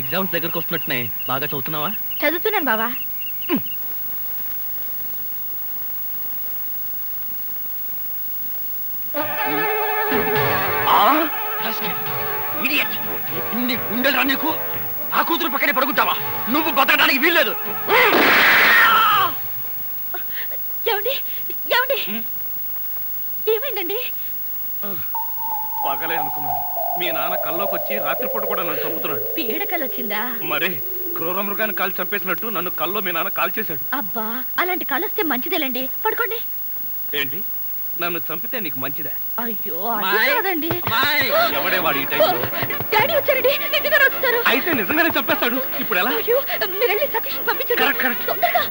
Exams దగ్గరకు వస్తున్నట్టున్నాయి. బాగా చదువుతున్నావా? చదువుతున్నాను బావా. ఇన్ని గుండెలు నీకు. ఆ కూతురు పక్కనే పడుకుంటావా? నువ్వు బతకడానికి వీల్లేదు. ఏమండి? ఏమండి. ఏమైందండి? పగలే అనుకున్నాను. మీ నాన్న కల్లోకి వచ్చి రాత్రిపూట కూడా నన్ను చంపుతున్నాడు. పీడకలు వచ్చిందా మరే క్రూర మృగాన్ని కాల్ చంపేసినట్టు నన్ను కల్లో మీ నాన్న కాల్ చేశాడు. అబ్బా అలాంటి కలు వస్తే మంచిదేలండి. పడుకోండి. ఏంటి? నన్ను చంపితే నీకు మంచిదా? అయ్యో అది. కాదండి. ఎవడే వాడు ఈ టైంలో? డాడీ వచ్చారండి నిజంగానే వచ్చారు అయితే నిజంగానే చంపేస్తాడు. ఇప్పుడు ఎలా? అయ్యో మీరు వెళ్ళి సతీష్ పంపించండి. Correct, correct. తొందరగా.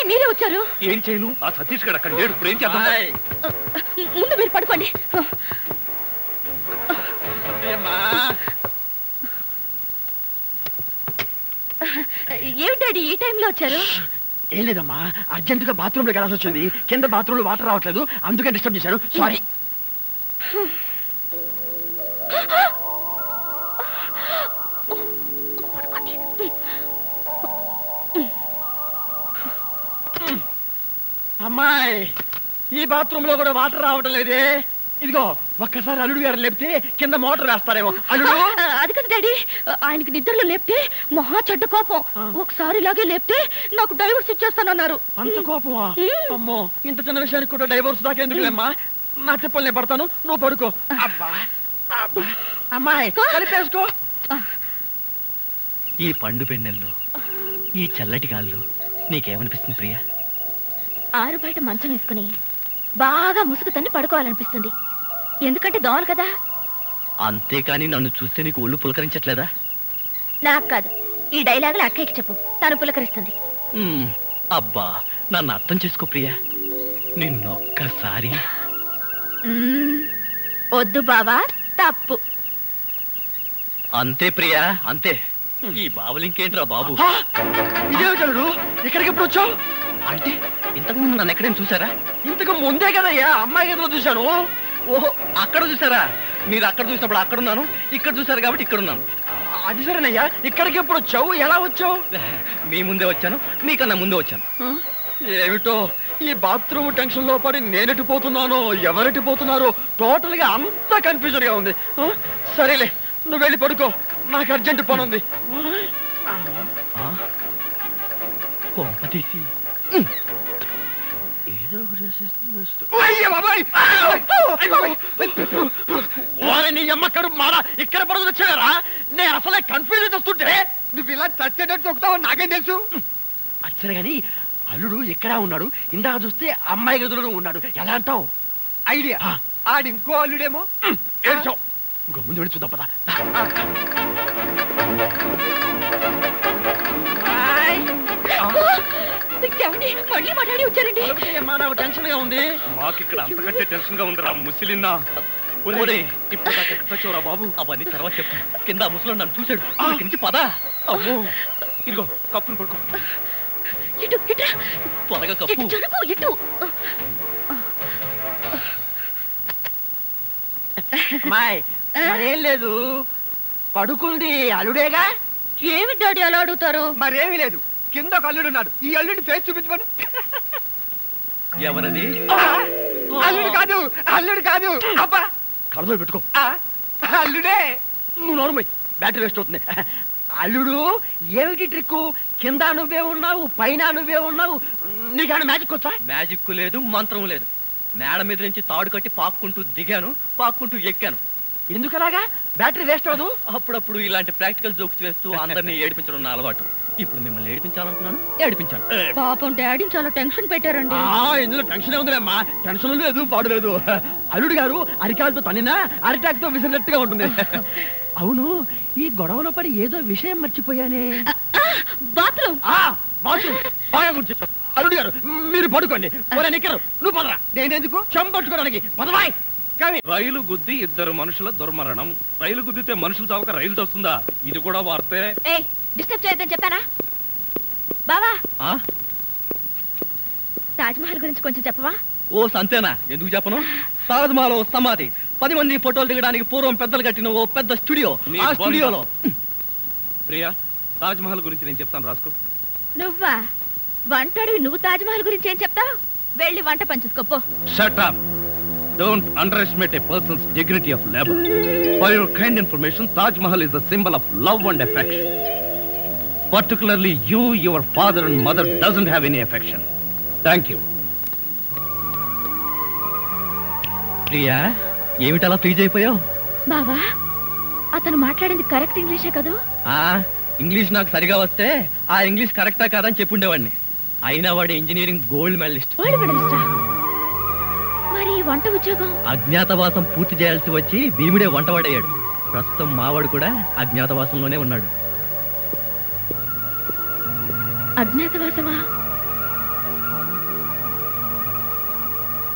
మళ్ళీ మీరే వచ్చారు? ఏం చేయను? ఆ సతీష్ గడు అక్కడ లేడు. ఇప్పుడు ఏం చేద్దాం? ముందు మీరు పడుకోండి. ఏమిటి డాడీ ఈ టైంలో వచ్చారు? ఏం లేదమ్మా. అర్జెంట్గా బాత్రూమ్లో వెళ్ళాల్సి వచ్చింది. కింద బాత్రూమ్లో వాటర్ రావట్లేదు. అందుకని డిస్టర్బ్ చేశాను సారీ అమ్మాయి ఈ బాత్రూమ్లో కూడా వాటర్ రావటం లేదే. ఇదిగో ఒక్కసారి అల్లుడు గారు లేపితే కింద మోటార్ వేస్తారేమో. అల్లుడు? అది కదా డాడీ. ఆయనకి నిద్రలో లేపితే మహా చెడ్డ కోపం. ఒకసారి ఇలాగే లేపితే నాకు డైవర్స్ ఇచ్చేస్తానన్నారు. అంత కోపమా? మ్మ్. అమ్మో ఇంత చిన్న విషయానికి కూడా డైవోర్స్ దాకా ఎందుకులేమ్మా నా తిప్పలు నేను పడతాను నువ్వు పడుకో. అబ్బా అబ్బా. అమ్మాయి కలిపేసుకో. ఈ పండు పెన్నెల్లో ఈ చల్లటి గాల్లో నీకేమనిపిస్తుంది ప్రియా? ఆరు బయట మంచం వేసుకుని బాగా ముసుగు తన్ని పడుకోవాలనిపిస్తుంది. ఎందుకంటే దోమలు కదా? అంతేకాని నన్ను చూస్తే నీకు ఒళ్ళు పులకరించట్లేదా? నాకు కాదు. ఈ డైలాగులు అక్కయ్యకి చెప్పు. తను పులకరిస్తుంది. మ్మ్. అబ్బా నన్ను అర్థం చేసుకో ప్రియా. నిన్నొక్కసారి మ్మ్. వద్దు బావా తప్పు. అంతే ప్రియా అంతే. ఈ బాబులు ఇంకేంట్రా బాబు ఇదేమిటడు ఇక్కడికి ఎప్పుడు వచ్చావు? అంటే ఇంతకు ముందు నన్ను ఎక్కడైనా చూసారా ఇంతకు ముందే కదయ్యా అమ్మాయి గదిలో చూశాను. ఓహో అక్కడ చూసారా మీరు అక్కడ చూసినప్పుడు అక్కడ ఉన్నాను ఇక్కడ చూసారు కాబట్టి ఇక్కడ ఉన్నాను. అది సరేనయ్యా ఇక్కడికి ఎప్పుడు వచ్చావు? ఎలా వచ్చావు? మీ ముందే వచ్చాను మీకన్నా ముందే వచ్చాను. ఏమిటో ఈ బాత్రూమ్ టెన్షన్లో పడి నేనెటు పోతున్నానో ఎవరెటు పోతున్నారో టోటల్గా అంతా కన్ఫ్యూజన్గా ఉంది. ఆ, సరేలే నువ్వు వెళ్ళి పడుకో. నాకు అర్జెంట్ పని ఉంది. కొంప తీసి. ఏదో ఒకటి చేసేస్తున్నా. అయ్య బాబాయ్! ఓరి నీ అమ్మ కడుపు మాడ ఇక్కడ పడుతుంది వచ్చారా నేను అసలే కన్ఫ్యూజన్ వస్తుంటే నువ్వు ఇలా చచ్చేటట్టు తొక్కుతావు నాకేం తెలుసు? అచ్చరే గాని అల్లుడు ఎక్కడా ఉన్నాడు ఇందాక చూస్తే అమ్మాయి గదిలో ఉన్నాడు. ఎలా అంటావు? ఐడియా. ఆడి ఇంకో అల్లుడేమో. ఏడ్చావు. ఇంకో ముందు వెళ్ళి చూద్దాం పద. మళ్ళీ మా డాడీ వచ్చారండి. అమ్మా, నాకు టెన్షన్గా ఉంది. మాకు ఇక్కడ అంతకంటే టెన్షన్గా ఉందిరా ముసిలిన్నా ఒరేయ్, ఇప్పుడు దాకా ఎక్కడ చచ్చావురా బాబు? అవన్నీ తర్వాత చెప్తాను కింద ముసలో నన్ను చూశాడు. నుంచి పద. అమ్మో. ఇదిగో కప్పుని పడుకో. ఇటు ఇటు. త్వరగా కప్పు. ఇటు. అమ్మాయి మరేం లేదు. పడుకుంది అల్లుడేగా? ఏమి డాడీ అలా అడుగుతారు? మరేమీ లేదు. కింద ఒక అల్లుడు ఉన్నాడు. ఈ అల్లుడి ఫేస్ చూపించమని. ఎవరది? అల్లుడు కాదు అల్లుడు కాదు. అబ్బా. కళ్ళలో పెట్టుకో. అల్లుడే. నువ్వు నోరుమై బ్యాటరీ వేస్ట్ అవుతుంది. అల్లుడు ఏమిటి ట్రిక్ కింద నువ్వే ఉన్నావు పైన నువ్వే ఉన్నావు. నీకన్నా మ్యాజిక్ వచ్చా? మ్యాజిక్ లేదు మంత్రం లేదు. మేడ మీద నుంచి తాడు కట్టి పాక్కుంటూ దిగాను పాక్కుంటూ ఎక్కాను. ఎందుకలాగా బ్యాటరీ వేస్ట్ అవ్వదు అప్పుడప్పుడు ఇలాంటి ప్రాక్టికల్ జోక్స్ వేస్తూ అందరినీ ఏడిపించడం నా అలవాటు. ఇప్పుడు మిమ్మల్ని ఏడిపించాలనుకున్నాను ఏడిపించాను. పాపం డాడీని చాలా టెన్షన్ పెట్టారండి. ఇందులో టెన్షన్ ఉందిలేమ్మా. టెన్షన్ లేదు పాడు లేదు. అల్లుడు గారు అరికాలతో తనినా అరిటాక్తో విసిరినట్టుగా ఉంటుంది. అవును ఈ గొడవలో పడి ఏదో విషయం మర్చిపోయానే. బాత్రూమ్. ఆ బాత్రూమ్. బాగా గుర్తు అల్లుడు గారు మీరు పడుకోండి. ఒరే నిక్కరు నువ్వు పదరా. నేనెందుకు? చంపట్టుకోవడానికి పదవాయ్. కవి రైలు గుద్ది ఇద్దరు మనుషుల దుర్మరణం. రైలు గుద్దితే మనుషులు చావక రైలు తోస్తుందా? ఇది కూడా వార్తే. ఏయ్ డిస్టర్బ్ చేయొద్దని చెప్పానా? బావా! తాజ్ మహల్ గురించి కొంచెం చెప్పవా? ఓ సంతేనా? ఎందుకు చెప్పను? తాజ్మహల్ ఓ సమాధి. పది మంది ఫోటోలు దిగడానికి పూర్వం పెద్దలు కట్టిన ఓ పెద్ద స్టూడియో. నీ ఆ బొంద. స్టూడియోలో. ప్రియా తాజ్ మహల్ గురించి నేను చెప్తాను రాసుకో. నువ్వా? వంటడివి నువ్వు తాజ్ మహల్ గురించి ఏం చెప్తావు? వెళ్ళి వంట పంచుకోపో shut up don't underestimate a person's dignity of labour for your kind information Taj Mahal is the symbol of love and affection particularly you your father and mother doesn't have any affection thank you Priya ఏమిటలా freeze అయిపోయావు? బావా అతను మాట్లాడింది correct ఇంగ్లీషే కదూ? ఆ English నాకు సరిగా వస్తే ఆ ఇంగ్లీష్ కరెక్టా కాదని చెప్పుండేవాడిని. అయినా వాడు ఇంజనీరింగ్ గోల్డ్ మెడలిస్ట్ మెడలిస్టా మరి ఈ వంట ఉద్యోగం? అజ్ఞాతవాసం పూర్తి చేయాల్సి వచ్చి భీముడే వంటవాడయ్యాడు. ప్రస్తుతం మావాడు కూడా అజ్ఞాతవాసంలోనే ఉన్నాడు. అజ్ఞాతవాసమా